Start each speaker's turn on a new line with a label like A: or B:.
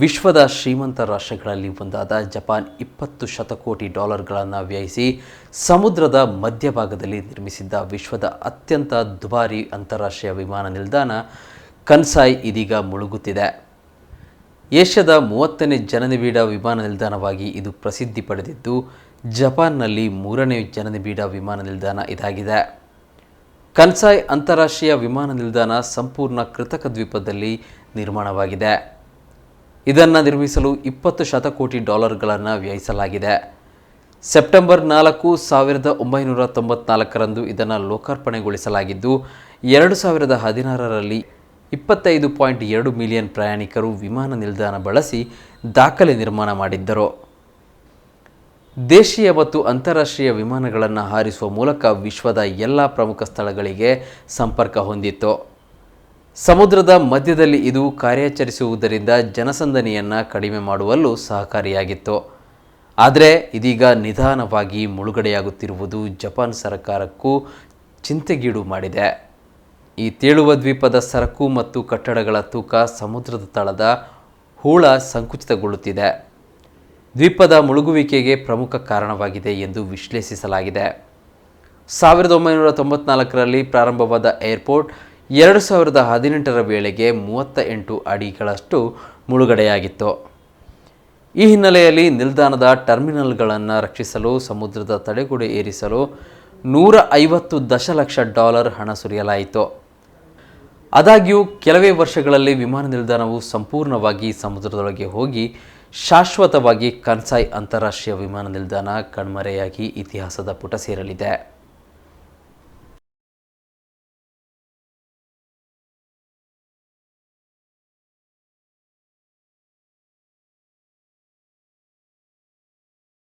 A: ವಿಶ್ವದ ಶ್ರೀಮಂತ ರಾಷ್ಟ್ರಗಳಲ್ಲಿ ಒಂದಾದ ಜಪಾನ್ ಇಪ್ಪತ್ತು ಶತಕೋಟಿ ಡಾಲರ್ಗಳನ್ನು ವ್ಯಯಿಸಿ ಸಮುದ್ರದ ಮಧ್ಯಭಾಗದಲ್ಲಿ ನಿರ್ಮಿಸಿದ್ದ ವಿಶ್ವದ ಅತ್ಯಂತ ದುಬಾರಿ ಅಂತಾರಾಷ್ಟ್ರೀಯ ವಿಮಾನ ನಿಲ್ದಾಣ ಕನ್ಸಾಯ್ ಇದೀಗ ಮುಳುಗುತ್ತಿದೆ. ಏಷ್ಯಾದ ಮೂವತ್ತನೇ ಜನನಿಬಿಡ ವಿಮಾನ ನಿಲ್ದಾಣವಾಗಿ ಇದು ಪ್ರಸಿದ್ಧಿ ಪಡೆದಿದ್ದು, ಜಪಾನ್ನಲ್ಲಿ ಮೂರನೇ ಜನನಿಬಿಡ ವಿಮಾನ ನಿಲ್ದಾಣ ಇದಾಗಿದೆ. ಕನ್ಸಾಯ್ ಅಂತಾರಾಷ್ಟ್ರೀಯ ವಿಮಾನ ನಿಲ್ದಾಣ ಸಂಪೂರ್ಣ ಕೃತಕ ದ್ವೀಪದಲ್ಲಿ ನಿರ್ಮಾಣವಾಗಿದೆ. ಇದನ್ನು ನಿರ್ಮಿಸಲು ಇಪ್ಪತ್ತು ಶತಕೋಟಿ ಡಾಲರ್ಗಳನ್ನು ವ್ಯಯಿಸಲಾಗಿದೆ. ಸೆಪ್ಟೆಂಬರ್ ನಾಲ್ಕು ಸಾವಿರದ ಒಂಬೈನೂರ ತೊಂಬತ್ನಾಲ್ಕರಂದು ಇದನ್ನು ಲೋಕಾರ್ಪಣೆಗೊಳಿಸಲಾಗಿದ್ದು, ಎರಡು ಸಾವಿರದ ಹದಿನಾರರಲ್ಲಿ ಇಪ್ಪತ್ತೈದು ಪಾಯಿಂಟ್ ಎರಡು ಮಿಲಿಯನ್ ಪ್ರಯಾಣಿಕರು ವಿಮಾನ ನಿಲ್ದಾಣ ಬಳಸಿ ದಾಖಲೆ ನಿರ್ಮಾಣ ಮಾಡಿದ್ದರು. ದೇಶೀಯ ಮತ್ತು ಅಂತಾರಾಷ್ಟ್ರೀಯ ವಿಮಾನಗಳನ್ನು ಹಾರಿಸುವ ಮೂಲಕ ವಿಶ್ವದ ಎಲ್ಲ ಪ್ರಮುಖ ಸ್ಥಳಗಳಿಗೆ ಸಂಪರ್ಕ ಹೊಂದಿತ್ತು. ಸಮುದ್ರದ ಮಧ್ಯದಲ್ಲಿ ಇದು ಕಾರ್ಯಾಚರಿಸುವುದರಿಂದ ಜನಸಂದಣಿಯನ್ನು ಕಡಿಮೆ ಮಾಡುವಲ್ಲೂ ಸಹಕಾರಿಯಾಗಿತ್ತು. ಆದರೆ ಇದೀಗ ನಿಧಾನವಾಗಿ ಮುಳುಗಡೆಯಾಗುತ್ತಿರುವುದು ಜಪಾನ್ ಸರ್ಕಾರಕ್ಕೂ ಚಿಂತೆಗೀಡು ಮಾಡಿದೆ. ಈ ತೇಳುವ ದ್ವೀಪದ ಸರಕು ಮತ್ತು ಕಟ್ಟಡಗಳ ತೂಕ ಸಮುದ್ರದ ತಳದ ಹೂಳ ಸಂಕುಚಿತಗೊಳ್ಳುತ್ತಿದೆ. ದ್ವೀಪದ ಮುಳುಗುವಿಕೆಗೆ ಪ್ರಮುಖ ಕಾರಣವಾಗಿದೆ ಎಂದು ವಿಶ್ಲೇಷಿಸಲಾಗಿದೆ. ಸಾವಿರದ ಒಂಬೈನೂರ ತೊಂಬತ್ನಾಲ್ಕರಲ್ಲಿ ಪ್ರಾರಂಭವಾದ ಏರ್ಪೋರ್ಟ್ ಎರಡು ಸಾವಿರದ ಹದಿನೆಂಟರ ವೇಳೆಗೆ ಮೂವತ್ತ ಎಂಟು ಅಡಿಗಳಷ್ಟು ಮುಳುಗಡೆಯಾಗಿತ್ತು. ಈ ಹಿನ್ನೆಲೆಯಲ್ಲಿ ನಿಲ್ದಾಣದ ಟರ್ಮಿನಲ್ಗಳನ್ನು ರಕ್ಷಿಸಲು, ಸಮುದ್ರದ ತಡೆಗೋಡೆ ಏರಿಸಲು ನೂರ ಐವತ್ತು ದಶಲಕ್ಷ ಡಾಲರ್ ಹಣ ಸುರಿಯಲಾಯಿತು. ಆದಾಗ್ಯೂ, ಕೆಲವೇ ವರ್ಷಗಳಲ್ಲಿ ವಿಮಾನ ನಿಲ್ದಾಣವು ಸಂಪೂರ್ಣವಾಗಿ ಸಮುದ್ರದೊಳಗೆ ಹೋಗಿ ಶಾಶ್ವತವಾಗಿ ಕನ್ಸಾಯ್ ಅಂತಾರಾಷ್ಟ್ರೀಯ ವಿಮಾನ ನಿಲ್ದಾಣ ಕಣ್ಮರೆಯಾಗಿ ಇತಿಹಾಸದ ಪುಟ ಸೇರಲಿದೆ.